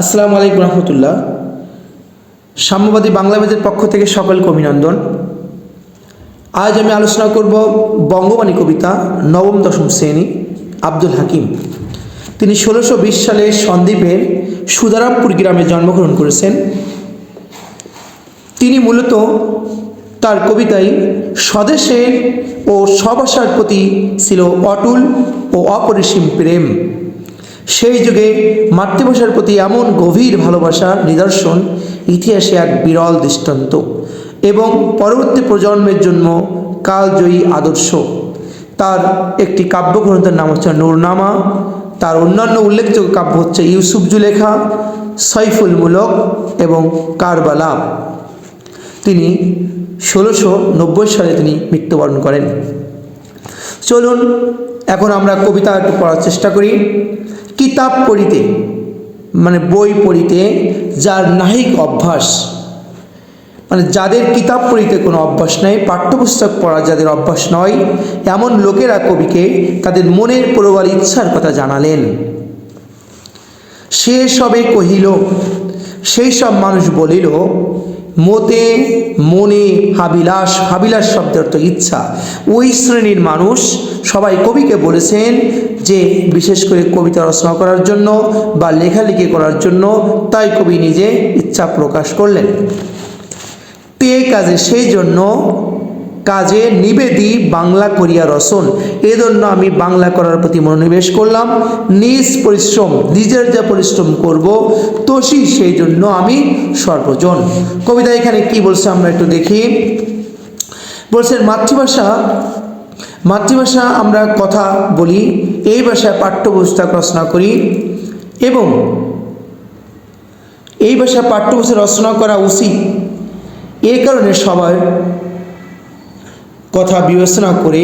আসসালামু আলাইকুম রহমতুল্লাহ। সাম্যবাদী বাংলাদেশের পক্ষ থেকে সকলকে অভিনন্দন। আজ আমি আলোচনা করব বঙ্গবাণী কবিতা নবম, দশম শ্রেণি, আব্দুল হাকিম। তিনি ষোলোশো বিশ সালে সন্দ্বীপের সুদারামপুর গ্রামে জন্মগ্রহণ করেছেন। তিনি মূলত তার কবিতায় স্বদেশের ও স্বভাষার প্রতি ছিল অটুল ও অপরিসীম প্রেম। সেই যুগে মাতৃভাষার প্রতি এমন গভীর ভালোবাসার নিদর্শন, ইতিহাসে এক বিরল দৃষ্টান্ত এবং পরবর্তী প্রজন্মের জন্য কালজয়ী আদর্শ। তার একটি কাব্যগ্রন্থের নাম হচ্ছে নুরনামা, তার অন্যান্য উল্লেখযোগ্য কাব্য হচ্ছে ইউসুফ জুলেখা, সৈফুল মুলক এবং কারবালা। তিনি ষোলোশো নব্বই সালে তিনি মৃত্যুবরণ করেন। চলুন, এখন আমরা কবিতা একটু পড়ার চেষ্টা করি। কিতাব পড়িতে মানে বই পড়িতে যার নাহিক অভ্যাস মানে যাদের কিতাব পড়িতে কোনো অভ্যাস নেই, পাঠ্যপুস্তক পড়ার যাদের অভ্যাস নয়, এমন লোকেরা কবিকে তাদের মনের প্রবল ইচ্ছার কথা জানালেন। সে সবে কহিল সেই সব মানুষ বলিল মতে, মনে, হাবিলাস হাবিলাস শব্দের অর্থ ইচ্ছা। ওই শ্রেণির মানুষ সবাই কবিকে বলেছেন যে, বিশেষ করে কবিতা রচনা করার জন্য বা লেখালেখি করার জন্য তাই কবি নিজে ইচ্ছা প্রকাশ করলেন। তে কাজে সেই জন্য কাজে নিবেদি বাংলা করিয়া রসন এজন্য আমি বাংলা করার প্রতি মনোনিবেশ করলাম। নিজ পরিশ্রম, নিজের যা পরিশ্রম করব তোষি সেই জন্য আমি সর্বজন। কবিতা এখানে কি বলছে আমরা একটু দেখি। বলছেন মাতৃভাষা মাতৃভাষা আমরা কথা বলি, এই ভাষায় পাঠ্যপুস্তক রচনা করি এবং এই ভাষায় পাঠ্যপুস্তক রচনা করা উচিত। এই কারণে সবার কথা বিবেচনা করে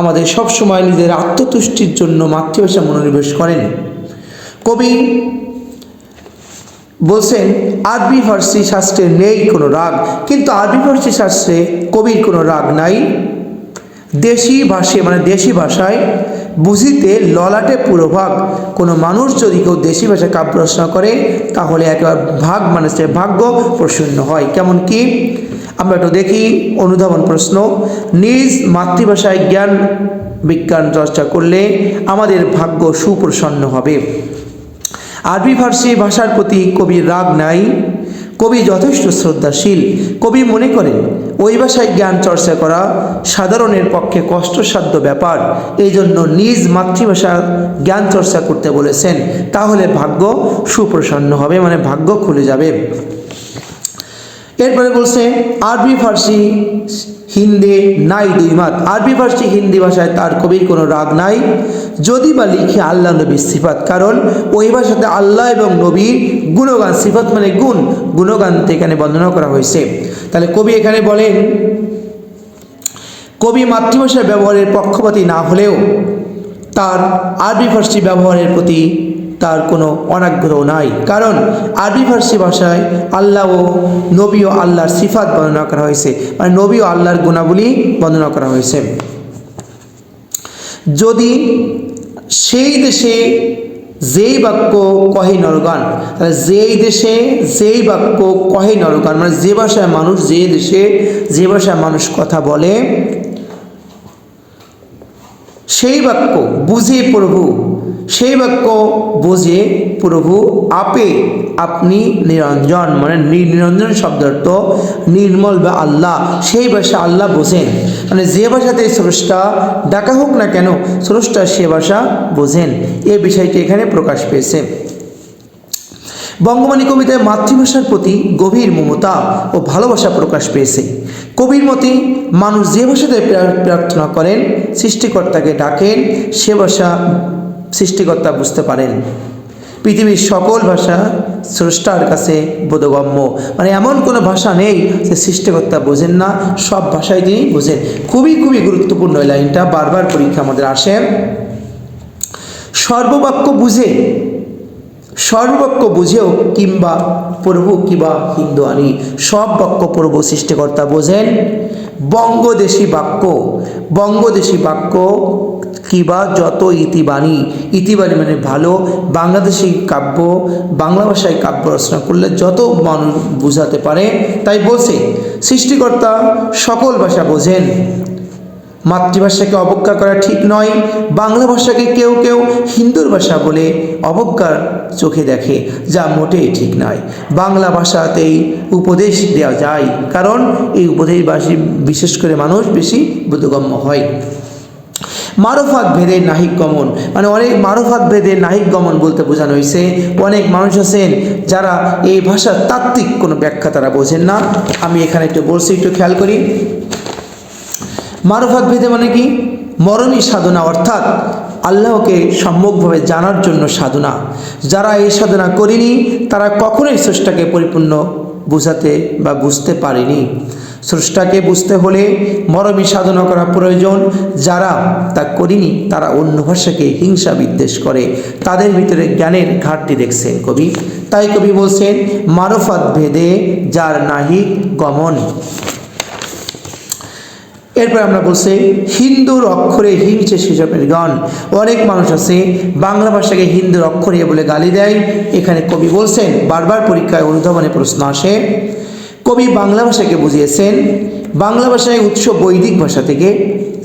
আমাদের সব সময় নিজের আত্মতুষ্টির জন্য মাতৃভাষা মনোনিবেশ করেন। কবি বলছেন, আরবি, ফার্সি শাস্ত্রে নেই কোনো রাগ, কিন্তু আরবি, ফার্সি শাস্ত্রে কবির কোনো রাগ নাই। দেশি ভাষে মানে দেশি ভাষায় বুঝিতে ললাটে পুরোভাগ কোনো মানুষ যদি কেউ দেশি ভাষায় কাব্য রচনা করে, তাহলে একবার ভাগ মানে সে ভাগ্য প্রসন্ন হয়। কেমন কি? আমরা একটু দেখি অনুধাবন প্রশ্ন। নিজ মাতৃভাষায় জ্ঞান বিজ্ঞান চর্চা করলে আমাদের ভাগ্য সুপ্রসন্ন হবে। আরবি ফার্সি ভাষার প্রতি কবির রাগ নাই। কবি যথেষ্ট শ্রদ্ধাশীল। কবি মনে করেন, ওই ভাষায় জ্ঞান চর্চা করা সাধারণের পক্ষে কষ্টসাধ্য ব্যাপার। এই জন্য নিজ মাতৃভাষা জ্ঞান চর্চা করতে বলেছেন। তাহলে ভাগ্য সুপ্রসন্ন হবে মানে ভাগ্য খুলে যাবে। এরপরে বলছে, আরবি, ফার্সি, হিন্দি নাই দুই মাত আরবি, ফার্সি, হিন্দি ভাষায় তার কবির কোনো রাগ নাই, যদি বা লিখে আল্লাহ নবীর সিফাত। কারণ ওই ভাষাতে আল্লাহ এবং নবীর গুণগান, সিফাত মানে গুণ, গুণগান এখানে বর্ণনা করা হয়েছে। তাহলে কবি এখানে বলেন, কবি মাতৃভাষার ব্যবহারের পক্ষপাতী না হলেও তার আরবি, ফার্সি ব্যবহারের প্রতি তার কোনো অনাগ্রহ নাই। কারণ আরবি ফার্সি ভাষায় আল্লাহ ও নবী ও আল্লাহর সিফাত বর্ণনা করা হয়েছে। মানে নবী ও আল্লাহর গুণাবলী বর্ণনা করা হয়েছে। যদি সেই দেশে যেই বাক্য কহে নরগান, তাহলে যেই দেশে যেই বাক্য কহে নরগান মানে যে ভাষায় মানুষ যে দেশে যে ভাষায় মানুষ কথা বলে, সেই বাক্য বুঝে প্রভু সেই বাক্য বুঝে প্রভু আপে আপনি নিরঞ্জন মানে নিরঞ্জন শব্দার্থ, নির্মল বা আল্লাহ, সেই ভাষা আল্লাহ বোঝেন। মানে যে ভাষাতে স্রষ্টা ডাকা হোক না কেন, স্রষ্টা সে ভাষা বোঝেন। এ বিষয়টি এখানে প্রকাশ পেয়েছে। বঙ্গবাণী কবিতায় মাতৃভাষার প্রতি গভীর মমতা ও ভালোবাসা প্রকাশ পেয়েছে। কবির মতে, মানুষ যে ভাষাতে প্রার্থনা করেন, সৃষ্টিকর্তাকে ডাকেন, সে ভাষা সৃষ্টিকর্তা বুঝতে পারেন। পৃথিবীর সকল ভাষা স্রষ্টার কাছে বোধগম্য। মানে এমন কোনো ভাষা নেই যে সৃষ্টিকর্তা বোঝেন না, সব ভাষায় তিনি বোঝেন। খুবই খুবই গুরুত্বপূর্ণ এই লাইনটা। বারবার পরীক্ষা আমাদের আসে। সর্ববাক্য বুঝে সর্ববাক্য বুঝেও কিংবা প্রভু কিংবা হিন্দু আনি সব বাক্য প্রভু সৃষ্টিকর্তা বোঝেন। বঙ্গদেশী বাক্য বঙ্গদেশী বাক্য কিবা যত ইতিবাণী ইতিবাণী মানে ভালো, বাংলাদেশি কাব্য, বাংলা ভাষায় কাব্য রচনা করলে যত মানুষ বুঝাতে পারে, তাই বলছে, সৃষ্টিকর্তা সকল ভাষা বোঝেন। মাতৃভাষাকে অবজ্ঞা করা ঠিক নয়, বাংলা ভাষাকে কেউ কেউ হিন্দুর ভাষা বলে অবজ্ঞার চোখে দেখে, যা মোটেই ঠিক নয়। বাংলা ভাষাতেই উপদেশ দেওয়া যায়, কারণ এই উপদেশবাসী বিশেষ করে মানুষ বেশি বোধগম্য হয়। মারফাত ভেদে নাহিক গমন মানে অনেক মারফাত ভেদে নাহিক গমন বলতে বোঝানো হয়েছে। অনেক মানুষ আছেন যারা এই ভাষার তাত্ত্বিক কোনো ব্যাখ্যা তারা বোঝেন না। আমি এখানে একটু বলছি, একটু খেয়াল করি। মারফাত ভেদে মানে কি? মরমী সাধনা, অর্থাৎ আল্লাহকে সম্যকভাবে জানার জন্য সাধনা। যারা এই সাধনা করেনি, তারা কখনোই স্রষ্টাকে পরিপূর্ণ বুঝাতে বা বুঝতে পারেনি। স্রষ্টাকে বুঝতে হলে মরমী সাধনা করা প্রয়োজন। যারা তা করিনি, তারা অন্য ভাষাকে হিংসা বিদ্বেষ করে। তাদের ভিতরে জ্ঞানের ঘাটতি দেখছেন কবি। তাই কবি বলছেন, মারফাত ভেদে যার নাহি গমন। এরপর আমরা বলছি, হিন্দুর অক্ষরে হিংসে সেসবের গান। অনেক মানুষ আছে, বাংলা ভাষাকে হিন্দুর অক্ষরে বলে গালি দেয়। এখানে কবি বলছেন, বারবার পরীক্ষায় অনুধাবনে প্রশ্ন আসে। কবি বাংলা ভাষাকে বুঝিয়েছেন, বাংলা ভাষায় উৎস বৈদিক ভাষা থেকে,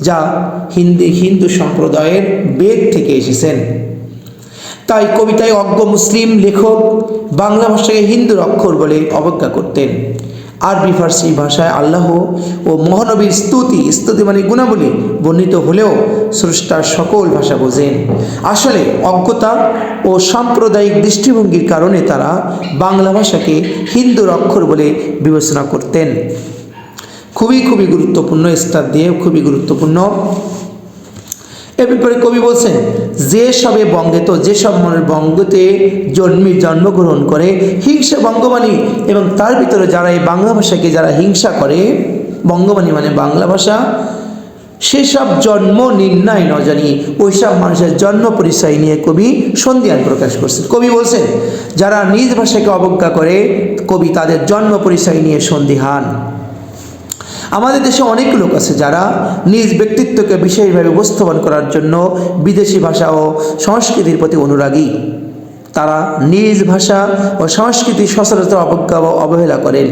যা হিন্দি, হিন্দু সম্প্রদায়ের বেদ থেকে এসেছেন। তাই কবিতায় অজ্ঞ মুসলিম লেখক বাংলা ভাষাকে হিন্দুর অক্ষর বলে অবজ্ঞা করতেন। আরবি ফার্সি ভাষায় আল্লাহ ও মহানবীর স্তুতি স্তুতি মানে গুণাবলী বর্ণিত হলেও স্রষ্টার সকল ভাষা বোঝেন। আসলে অজ্ঞতা ও সাম্প্রদায়িক দৃষ্টিভঙ্গির কারণে তারা বাংলা ভাষাকে হিন্দুর অক্ষর বলে বিবেচনা করতেন। খুবই খুবই গুরুত্বপূর্ণ স্টার দিয়ে খুবই গুরুত্বপূর্ণ এর ব্যাপারে কবি বলছেন যে সবে বঙ্গে তো যেসব মনের বঙ্গতে জন্মি জন্মগ্রহণ করে, হিংসা বঙ্গবাণী এবং তার ভিতরে যারা এই বাংলা ভাষাকে যারা হিংসা করে, বঙ্গবাণী মানে বাংলা ভাষা, সেসব জন্ম নির্ণয় ন জানি, ওইসব মানুষের জন্ম পরিচয় নিয়ে কবি সন্ধিয়ান প্রকাশ করছেন। কবি বলছেন, যারা নিজ ভাষাকে অবজ্ঞা করে, কবি তাদের জন্ম পরিচয় নিয়ে সন্দিহান আমাদের দেশে অনেক লোক আছে যারা নিজ ব্যক্তিত্বকে বিশেষভাবে উপস্থাপন করার জন্য বিদেশি ভাষা ও সংস্কৃতির প্রতি অনুরাগী। তারা নিজ ভাষা ও সংস্কৃতি সচরাচর অবজ্ঞা ও অবহেলা করেন।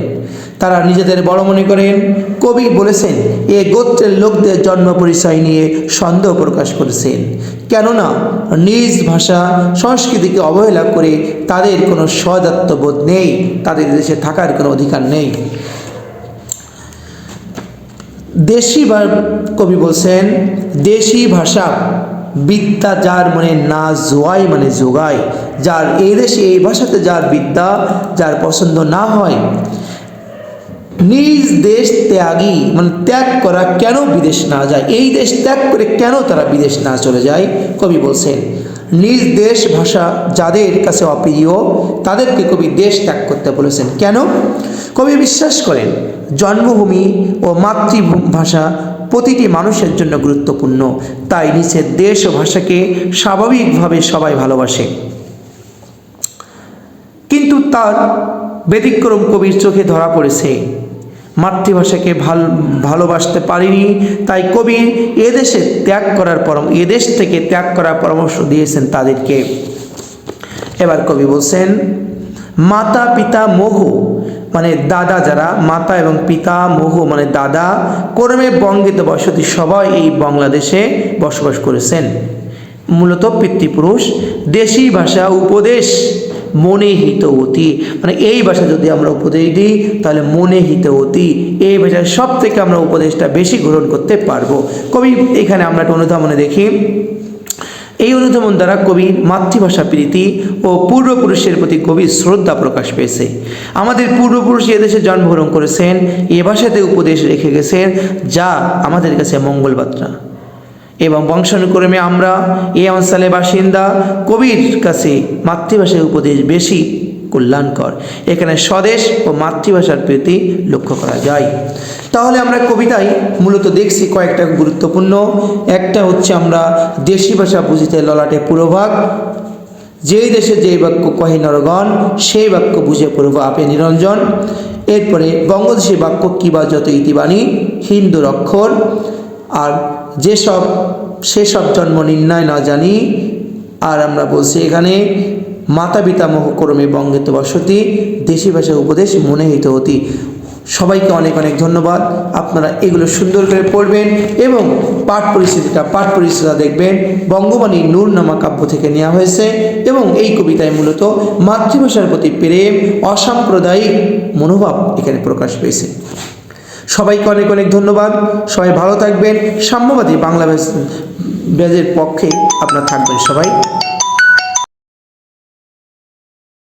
তারা নিজেদের বড় মনে করেন, কবি বলেছেন, এ গোত্রের লোকদের জন্ম পরিচয় নিয়ে সন্দেহ প্রকাশ করেছেন। কেননা, নিজ ভাষা সংস্কৃতিকে অবহেলা করে তাদের কোনো সদাত্মবোধ নেই, তাদের দেশে থাকার কোনো অধিকার নেই। দেশি কবি বলছেন, দেশি ভাষা বিদ্যা যার মনে না জোয়াই মানে যোগায় যার এই দেশে এই ভাষাতে যার বিদ্যা যার পছন্দ না হয়, নিজ দেশ ত্যাগী মানে ত্যাগ করা কেন বিদেশ না যায়, এই দেশ ত্যাগ করে কেন তারা বিদেশ না চলে যায়, কবি বলছেন। নিজ দেশ ভাষা যাদের কাছে অপ্রিয়, তাদেরকে কবি দেশ ত্যাগ করতে বলেছেন। কেন? কবি বিশ্বাস করেন, জন্মভূমি ও মাতৃভাষা প্রতিটি মানুষের জন্য গুরুত্বপূর্ণ। তাই নিচের দেশ ও ভাষাকে স্বাভাবিকভাবে সবাই ভালোবাসে। কিন্তু তার ব্যতিক্রম কবির চোখে ধরা পড়েছে মাতৃভাষাকে ভালো, ভালোবাসতে পারিনি। তাই কবি এদেশে ত্যাগ করার পরম, এদেশ থেকে ত্যাগ করার পরামর্শ দিয়েছেন তাদেরকে। এবার কবি বলছেন, মাতা, পিতা, মোহ মানে দাদা যারা, মাতা এবং পিতা, মোহ মানে দাদা, কর্মে বঙ্গিত বসতি সবাই এই বাংলাদেশে বসবাস করেছেন। মূলত পিতৃপুরুষ, দেশি ভাষা উপদেশ। মনে হিত হিতবতী মানে এই ভাষা যদি আমরা উপদেশ দিই, তাহলে মনে হিত হিতবতী এই ভাষার সব থেকে আমরা উপদেশটা বেশি গ্রহণ করতে পারব। কবি, এখানে আমরা একটা অনুধাবনে দেখি। এই অনুধাবন দ্বারা কবির মাতৃভাষা প্রীতি ও পূর্বপুরুষের প্রতি গভীর শ্রদ্ধা প্রকাশ পেয়েছে। আমাদের পূর্বপুরুষ এদেশে জন্মগ্রহণ করেছেন, এ ভাষাতে উপদেশ রেখে গেছেন, যা আমাদের কাছে মঙ্গলবার্তা। এবং বংশানুক্রমে আমরা এ অঞ্চলের বাসিন্দা কবির কাছে মাতৃভাষার উপদেশ বেশি কল্যাণকর। এখানে স্বদেশ ও মাতৃভাষার প্রতি লক্ষ্য করা যায়। তাহলে আমরা কবিতায় মূলত দেখছি কয়েকটা গুরুত্বপূর্ণ। একটা হচ্ছে আমরা দেশি ভাষা বুঝিতে ললাটে পুরোভাগ যেই দেশে যেই বাক্য কহে নরগণ, সেই বাক্য বুঝে পড়ব আপে নিরঞ্জন। এরপরে বঙ্গদেশী বাক্য কিবা যত ইতিবাণী হিন্দুর অক্ষর আর যেসব, সেসব জন্ম নির্ণয় না জানি, আর আমরা বলছি এখানে মাতা পিতামহ ক্রমে বঙ্গেত বসতি, দেশি ভাষা উপদেশ মনে হিত অতি। সবাইকে অনেক অনেক ধন্যবাদ। আপনারা এগুলো সুন্দর করে পড়বেন এবং পাঠ পরিস্থিতিটা পাঠ পরিস্থিতিটা দেখবেন। বঙ্গবাণী নূরনামা কাব্য থেকে নেওয়া হয়েছে এবং এই কবিতায় মূলত মাতৃভাষার প্রতি প্রেম, অসাম্প্রদায়িক মনোভাব এখানে প্রকাশ পেয়েছে। সবাইকে অনেক অনেক ধন্যবাদ। সবাই ভালো থাকবেন। সাম্যবাদী বাংলা ব্যাজের পক্ষে আপনার থাকবেন সবাই।